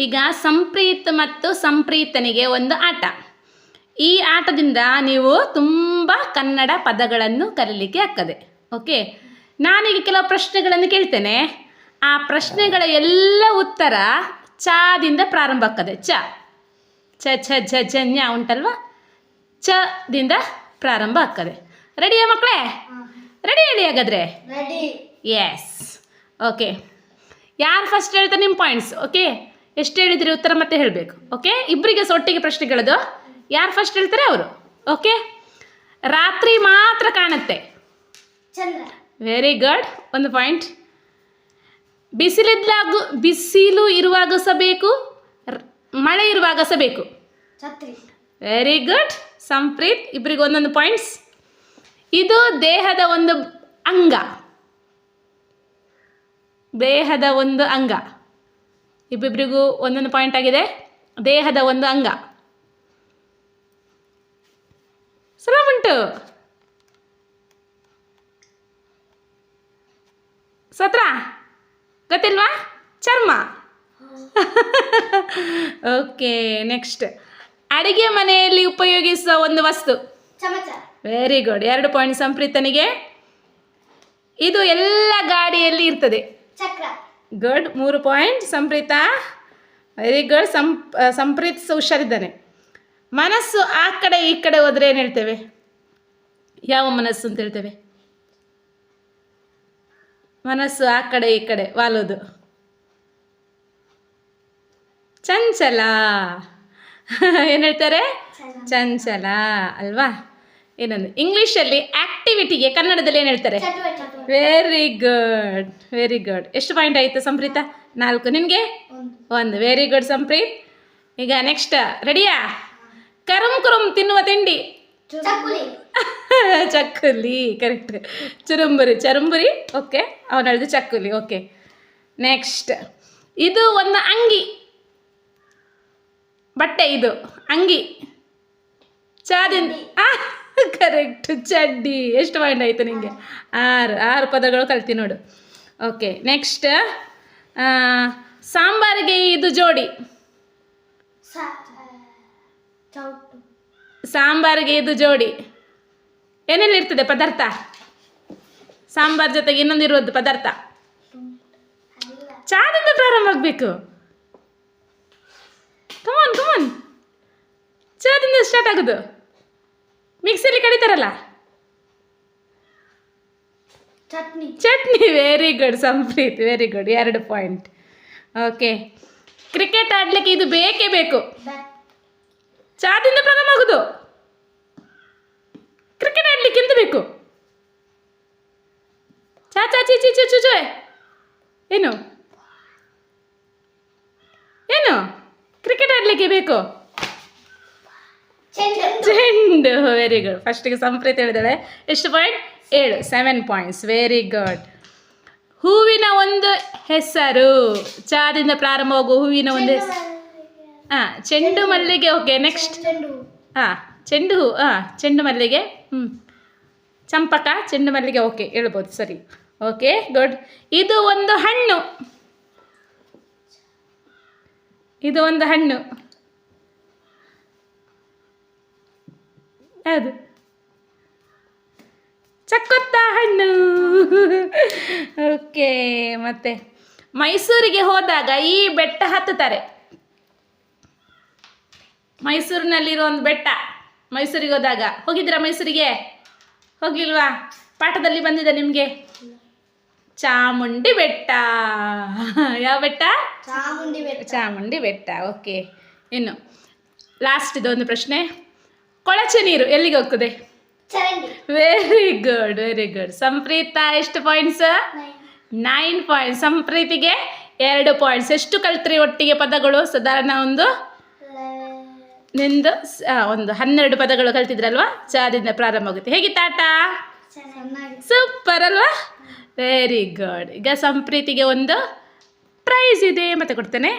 ಈಗ ಸಂಪ್ರೀತ್ ಮತ್ತು ಸಂಪ್ರೀತನಿಗೆ ಒಂದು ಆಟ. ಈ ಆಟದಿಂದ ನೀವು ತುಂಬ ಕನ್ನಡ ಪದಗಳನ್ನು ಕಲೀಲಿಕ್ಕೆ ಆಗ್ತದೆ. ಓಕೆ? ನಾನೀಗ ಕೆಲವು ಪ್ರಶ್ನೆಗಳನ್ನು ಕೇಳ್ತೇನೆ. ಆ ಪ್ರಶ್ನೆಗಳ ಎಲ್ಲ ಉತ್ತರ ಚಾದಿಂದ ಪ್ರಾರಂಭ ಆಗ್ತದೆ. ಚ. ಚ ಛ ಝ ಝನ್ಯ ಉಂಟಲ್ವಾ? ಚದಿಂದ ಪ್ರಾರಂಭ ಆಗ್ತದೆ. ರೆಡಿಯ ಮಕ್ಕಳೇ ರೆಡಿ ಹೇಳಿ ಹಾಗಾದ್ರೆ? Yes okay. ಯಾರು ಫಸ್ಟ್ ಹೇಳ್ತಾರೆ ನಿಮ್ಮ ಪಾಯಿಂಟ್ಸ್ ಓಕೆ? ಎಷ್ಟು ಹೇಳಿದ್ರಿ ಉತ್ತರ ಮತ್ತೆ ಹೇಳಬೇಕು ಓಕೆ ಇಬ್ಬರಿಗೆ ಒಟ್ಟಿಗೆ ಪ್ರಶ್ನೆ ಕೇಳೋದು. ಯಾರು ಫಸ್ಟ್ ಹೇಳ್ತಾರೆ? ಅವರು ಓಕೆ ರಾತ್ರಿ ಮಾತ್ರ ಕಾಣುತ್ತೆ. ವೆರಿ ಗುಡ್ ಒಂದು ಪಾಯಿಂಟ್ ಬಿಸಿಲಿದ್ದಾಗು ಬಿಸಿಲು ಇರುವಾಗ ಸಹ ಬೇಕು ಮಳೆ ಇರುವಾಗ ಸಹ ಬೇಕು. ವೆರಿ ಗುಡ್ ಸಂಪ್ರೀತ್ ಇಬ್ಬರಿಗೆ ಒಂದೊಂದು ಪಾಯಿಂಟ್ಸ್ ಇದು ದೇಹದ ಒಂದು ಅಂಗ. ದೇಹದ ಒಂದು ಅಂಗ. ಇಬ್ಬಿಬ್ಬರಿಗೂ ಒಂದೊಂದು ಪಾಯಿಂಟ್ ಆಗಿದೆ. ದೇಹದ ಒಂದು ಅಂಗ. ಸುಲಭ ಉಂಟು. ಸತ್ರ ಗೊತ್ತಿಲ್ವಾ? ಚರ್ಮ. ಓಕೆ ನೆಕ್ಸ್ಟ್ ಅಡಿಗೆ ಮನೆಯಲ್ಲಿ ಉಪಯೋಗಿಸುವ ಒಂದು ವಸ್ತು. ಚಮಚ. ವೆರಿ ಗುಡ್ ಎರಡು ಪಾಯಿಂಟ್ ಸಂಪ್ರೀತನಿಗೆ. ಇದು ಎಲ್ಲ ಗಾಡಿಯಲ್ಲಿ ಇರ್ತದೆ. ಚಕ್ರ. ಗುಡ್ ಮೂರು ಪಾಯಿಂಟ್ ಸಂಪ್ರೀತ? ವೆರಿ ಗುಡ್ ಸಂಪ್ ಸಂಪ್ರೀತ್ ಹುಷಾರಿದ್ದಾನೆ. ಮನಸ್ಸು ಆ ಕಡೆ ಈ ಕಡೆ ಹೋದ್ರೆ ಏನು ಹೇಳ್ತೇವೆ? ಯಾವ ಮನಸ್ಸು ಅಂತ ಹೇಳ್ತೇವೆ? ಮನಸ್ಸು ಆ ಕಡೆ ಈ ಕಡೆ. ವಾಲೋದು. ಚಂಚಲ. ಏನು ಹೇಳ್ತಾರೆ? ಚಂಚಲ. ಅಲ್ವಾ? ಏನಂದ್ರೆ ಇಂಗ್ಲೀಷಲ್ಲಿ ಆಕ್ಟಿವಿಟಿಗೆ ಕನ್ನಡದಲ್ಲಿ ಏನು ಹೇಳ್ತಾರೆ? ವೆರಿ ಗುಡ್ ವೆರಿ ಗುಡ್ ಎಷ್ಟು ಪಾಯಿಂಟ್ ಆಯಿತು ಸಂಪ್ರೀತ? ನಾಲ್ಕು. ನಿಮಗೆ? ಒಂದು. Very good Sampreeth. ಈಗ ನೆಕ್ಸ್ಟ್ ರೆಡಿಯಾ ಕರುಮ್ ಕುರುಮ್ ತಿನ್ನುವ ತಿಂಡಿ. ಚಕ್ಕುಲಿ. ಚಕ್ಕುಲಿ. ಕರೆಕ್ಟ್ ಚುರುಂಬುರಿ. ಚರುಂಬುರಿ? ಓಕೆ ಅವನು ಹೇಳಿದ ಚಕ್ಕುಲಿ. ಓಕೆ ನೆಕ್ಸ್ಟ್ ಇದು ಒಂದು ಅಂಗಿ. ಬಟ್ಟೆ ಇದು. ಅಂಗಿ. ಚಾದಿಂದ ಕರೆಕ್ಟ್ ಚಡ್ಡಿ. ಎಷ್ಟು ಪಾಯಿಂಟ್ ಆಯಿತು ನಿಮಗೆ ಆರು. ಆರು ಪದಗಳು ಕಲ್ತಿ ನೋಡು. ಓಕೆ ನೆಕ್ಸ್ಟ್ ಸಾಂಬಾರಿಗೆ ಇದು ಜೋಡಿ. ಸಾಂಬಾರಿಗೆ ಇದು ಜೋಡಿ. ಏನೆಲ್ಲ ಇರ್ತದೆ? ಪದಾರ್ಥ. ಸಾಂಬಾರ್ ಜೊತೆಗೆ ಇನ್ನೊಂದು ಇರೋದು ಪದಾರ್ಥ. ಚಾದಿಂದ ಪ್ರಾರಂಭ ಆಗಬೇಕು. ಕಮಾನ್ ಕಮಾನ್ ಚಾದಿಂದ ಸ್ಟಾರ್ಟ್ ಆಗೋದು. ಮಿಕ್ಸಿಯಲ್ಲಿ ಕಡಿತಾರಲ್ಲ? Chutney. Chutney very good Sampreeth very good ಎರಡು ಪಾಯಿಂಟ್ ಓಕೆ ಕ್ರಿಕೆಟ್ ಆಡಲಿಕ್ಕೆ ಇದು ಬೇಕೇ ಬೇಕು? ಚಾದಿಂದ ಪ್ರಾರಂಭ ಆಗೋದು? ಕ್ರಿಕೆಟ್ ಆಡ್ಲಿಕ್ಕೆ ಎಂತ ಬೇಕು? ಚಾ ಚಾ ಚಿ ಚಿ ಚು ಚು ಏನು? ಏನು? ಕ್ರಿಕೆಟ್ ಆಡ್ಲಿಕ್ಕೆ ಬೇಕು? ಚೆಂಡು ವೆರಿ ಗುಡ್ ಫಸ್ಟಿಗೆ ಸಂಪ್ರೀತ್ ಹೇಳಿದಾಳೆ ಎಷ್ಟು ಪಾಯಿಂಟ್ ಏಳು ಸೆವೆನ್ ಪಾಯಿಂಟ್ಸ್ ವೆರಿ ಗುಡ್ ಹೂವಿನ ಒಂದು ಹೆಸರು. ಚಾದಿಂದ ಪ್ರಾರಂಭವಾಗುವ ಹೂವಿನ ಒಂದು ಹೆಸರು ಹಾಂ ಚೆಂಡು ಮಲ್ಲಿಗೆ ಓಕೆ ನೆಕ್ಸ್ಟ್ ಹಾ. ಹಾಂ ಚೆಂಡು ಹೂ ಹಾಂ ಚೆಂಡು ಮಲ್ಲಿಗೆ. ಹ್ಞೂ ಚಂಪಕ ಚೆಂಡು ಮಲ್ಲಿಗೆ ಓಕೆ ಹೇಳ್ಬೋದು ಸರಿ. ಓಕೆ ಗುಡ್ ಇದು ಒಂದು ಹಣ್ಣು. ಇದು ಒಂದು ಹಣ್ಣು. ಯಾವುದು ಚಕ್ಕೊತ್ತ ಹಣ್ಣು. ಓಕೆ ಮತ್ತೆ ಮೈಸೂರಿಗೆ ಹೋದಾಗ ಈ ಬೆಟ್ಟ ಹತ್ತುತ್ತಾರೆ. ಮೈಸೂರಿನಲ್ಲಿರೋ ಒಂದು ಬೆಟ್ಟ ಮೈಸೂರಿಗೆ ಹೋದಾಗ. ಹೋಗಿದ್ದೀರಾ ಮೈಸೂರಿಗೆ? ಹೋಗ್ಲಿಲ್ವಾ? ಪಾಠದಲ್ಲಿ ಬಂದಿದೆ ನಿಮಗೆ. ಚಾಮುಂಡಿ ಬೆಟ್ಟ. ಯಾವ ಬೆಟ್ಟ? ಚಾಮುಂಡಿ ಬೆಟ್ಟ. ಚಾಮುಂಡಿ ಬೆಟ್ಟ ಓಕೆ. ಇನ್ನು ಲಾಸ್ಟ್ ಇದೊಂದು ಪ್ರಶ್ನೆ. ಕೊಳಚೆ ನೀರು ಎಲ್ಲಿಗೆ ಹೋಗ್ತದೆ? Very good very good Samprita ಎಷ್ಟು ಪಾಯಿಂಟ್ಸ್ ನೈನ್ ಪಾಯಿಂಟ್ ಸಂಪ್ರೀತಿಗೆ ಎರಡು ಪಾಯಿಂಟ್ಸ್ ಎಷ್ಟು ಕಲ್ತ್ರಿ ಒಟ್ಟಿಗೆ ಪದಗಳು? ಸಾಧಾರಣ ಒಂದು? ನಿಂದು? ಒಂದು. ಹನ್ನೆರಡು ಪದಗಳು ಕಲ್ತಿದ್ರಲ್ವಾ? ಚಾದಿಂದ ಪ್ರಾರಂಭ ಆಗುತ್ತೆ. ಹೇಗಿತ್ತ ಆಟ ಸೂಪರ್ ಅಲ್ವಾ? ವೆರಿ ಗುಡ್ ಈಗ ಸಂಪ್ರೀತಿಗೆ ಒಂದು ಪ್ರೈಸ್ ಇದೆ. ಮತ್ತೆ ಕೊಡ್ತೇನೆ.